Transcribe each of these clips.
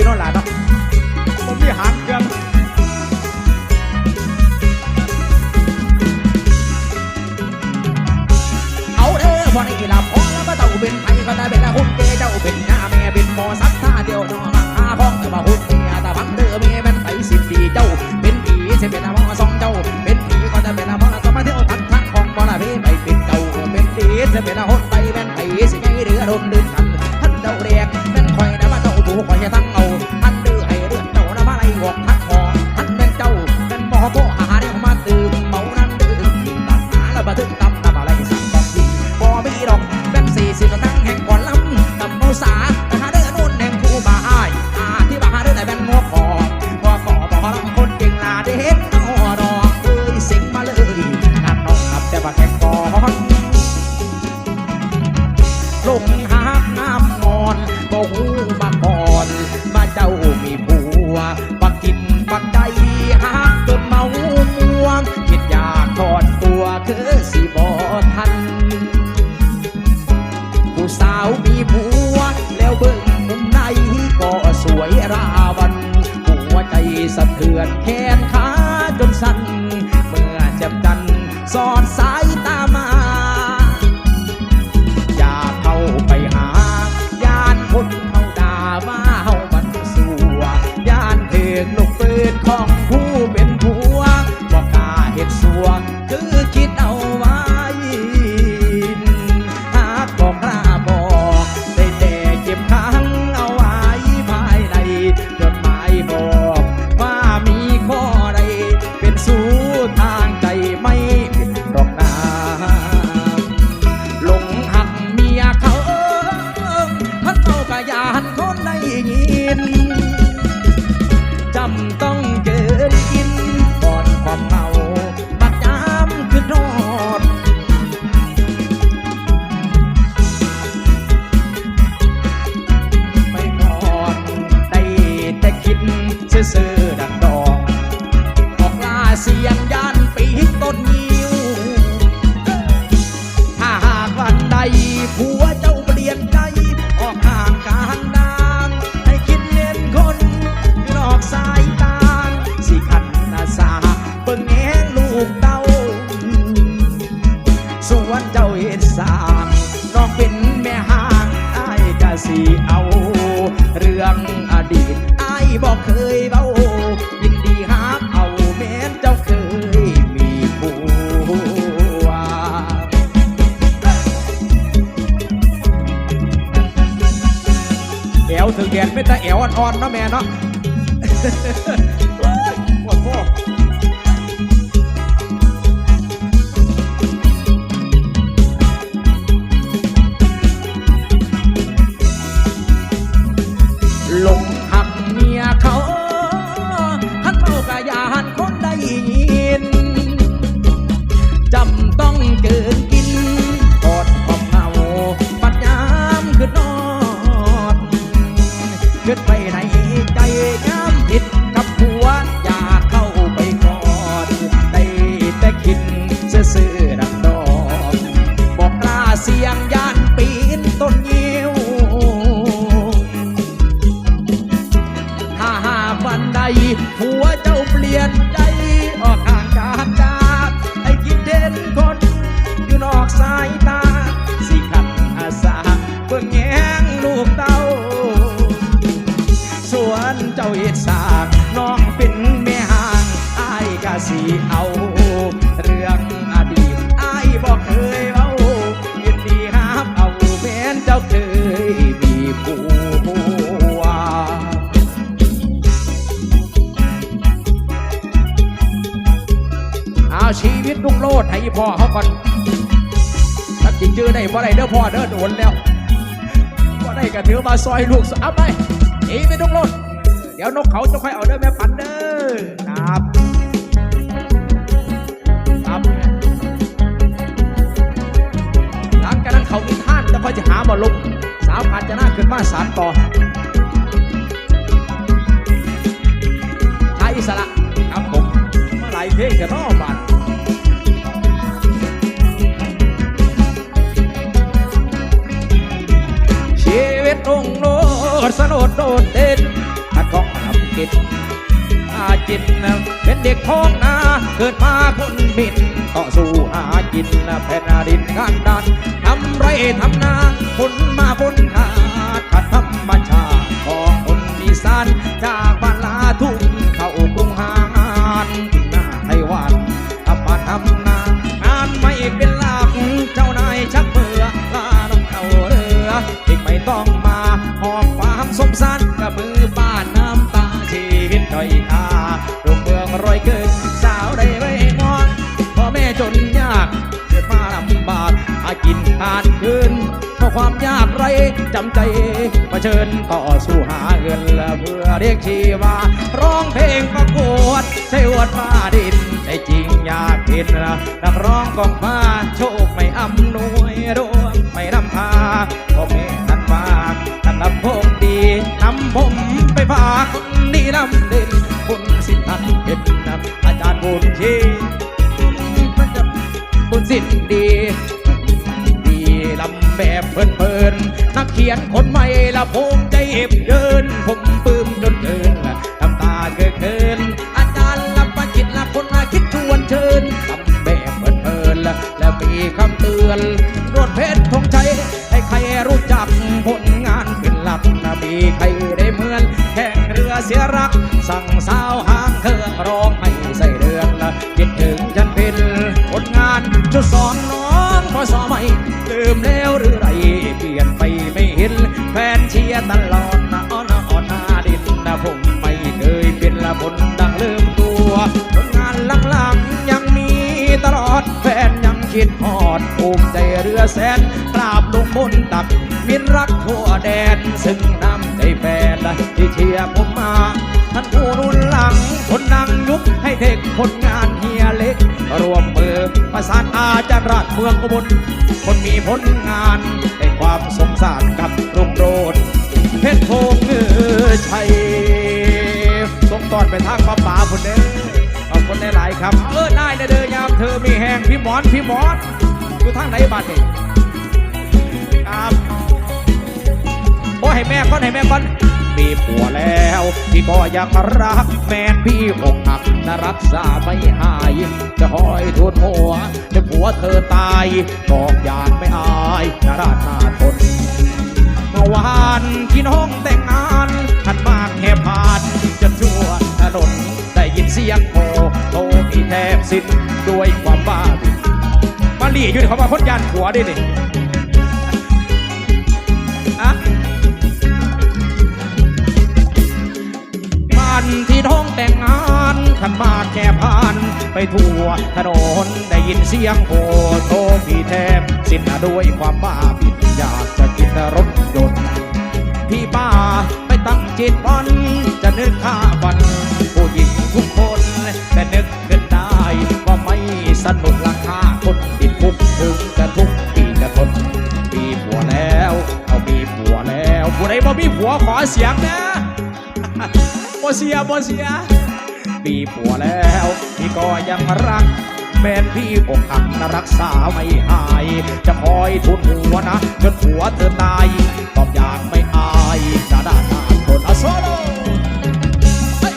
อนั่นหละเนาะผมมีหางเกืองเอาเธอพอได้กีฬาพอแล้วมาเต่าเป็นไผ่ก็ได้เป็นละหุ่นเกเจ้าเป็นหน้าแม่เป็นหมอสักท่าเดียวน้องหาของจะมาหุ่นเกต่บังเธอแม่เป็นไปสิบปีเจ้าเป็นปีเสเป็น could. อ่อนเนาะแม่เนาะ ขึ้นไปในใจงามผิดกับหัวอยากเข้าไปกอดได้แต่คิดซื่อดังดอกบอกลาเสียงยานปีนต้นยิ้วถ้าหาบันได เด้อพ่อเด้อโดนแล้วก็ได้กระถือมาซอยลูกเอาไปอีไปทุกรถเดี๋ยวนกเขาจะค่อยเอาเด้อแม่ปันเด้อครับครับหลังจากนั้นเขาอีกท่านจะค่อยจะหามาลุกสาวการจะน่าขึ้นมาสารต่อชายอิสระครับผมมาหลายเพลงจะนอบาด ดสลดโดดเด่นขัดของทำกิจอาจินเป็นเด็กท้องนาเกิดมาคนบินต่อสู้หากินแผ่นดินงานดันทำไรทำนาคนมาคนขาดขัดธรรมชาติของคนอีสานจา ม่ต้องมาหอบความสมสารกับมือบ้านน้ำตาชีวิตด้อยค่าโรงเมืองรอยเกินสาวได้ไม่งอนพ่อแม่จนยากเกิดมาลำบากหากินขาดคืนเพราะความยากไรจำใจมาเชิญต่อสู้หาเงินและเพื่อเรียกชีวาร้องเพลงประกวดใช่อวดฟ้าดินใจจริงอยากเห็นนักร้องกองฟ้า สิทธิ์ดีดีลำแบบเพลินเพลินนักเขียนคนใหม่ละผมใจเอบเดิน ผมปลื้มจนเกินทำตาเกินเกินอาจารย์ละประจิตละคนละคิดชวนเชิญลำแบบเพลินเพลินๆละล้วมีคำเตือนรวดเพชรธงชัยให้ใครรู้จักผลงานเป็นหลักนะมีใครได้เหมือนแข่งเรือเสียรัก สั่งสาวหางเครื่องรอ เป็นดังลืมตัวผลงานหลังๆยังมีตลอดแฟนยังคิดฮอดภูมิใจเรือแสนกราบลงบนตักมินรักทั่วแดนซึ่งน้ำใจแฟนที่เชียร์ผมมาท่านผู้รุ่นหลังคนดังยุคให้เทคผลงานเฮียเล็กรวมมือประสานอาจารย์ราชเมืองอุบลคนมีผลงานในความสงสารกับรุ่งโรจน์เพชรโพงเงือชัย ตอนไปทางป้าป๋าคนเด้อขอบคนหลายๆครับ เออได้เด้อยามเธอมีแหงพี่หมอนพี่หมอนอยู่ทางไหนบ้านนี่ครับโอ้ให้แม่ก่อนให้แม่ก่อนมีผัวแล้วพี่ก็อยากรักแมนพี่อกหักนะรักษาไม่หาย จะคอยทุนหัวจะผัวเธอตายบอกอยากไม่อายนะราดหน้าทนเมื่อวานพี่น้องแต่งงานขันมากแค่ผ่าน นน ได้ยินเสียงโอโตพี่แทบสิ้นด้วยความบ้าบินมาหลีอยู่ในคำว่าคนยานผัวดินี่อะบ้านที่ท้องแต่งงานขันมาแก่ผ่าน ไปทั่วถนนได้ยินเสียงโหโทพี่แทบสิ้นด้วยความบ้าบินอยากจะกินรถยนต์พี่ป้าไปตั้งจิตวันจะนึกฆ่าฟัน บ่มีผัวขอเสียงนะบ่เสียบ่เสียมีผัวแล้วพี่ก็ยังรัก แม่นพี่อกหักนะรักษาไม่หาย จะคอยทุนหัวนะ จนผัวเธอตายตอบอยากไม่อายจะด้านคนอโซโลเฮ้ย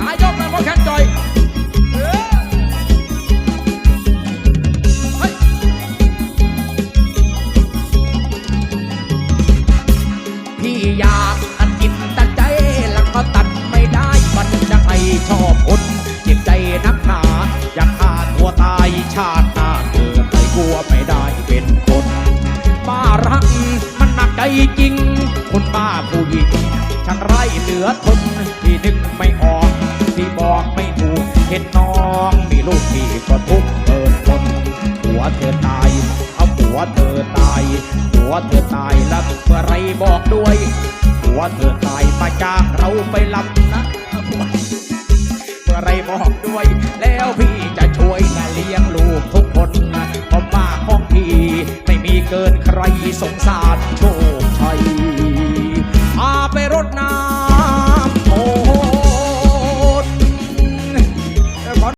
อายกเลยพ่อแคนจอย คนบ้ารักมันหนักใจจริง คนบ้าผู้หญิงช่างไร้เหลือทนที่นึกไม่ออกที่บอกไม่ถูกเห็นน้องมีลูกพี่ก็ทุกข์เกินทนหัวเธอตายเอาผัวเธอตายหัวเธอตายแล้วเมื่อไรบอกด้วยหัวเธอตายมาจ้างเราไปลำนะเมื่อไรบอกด้วย แล้วพี่จะช่วยนะเลี้ยงลูกทุกคนนะ ผมมาของพี่ ไม่มีเกินใครสงสารโชคชัยพาไปรดน้ำ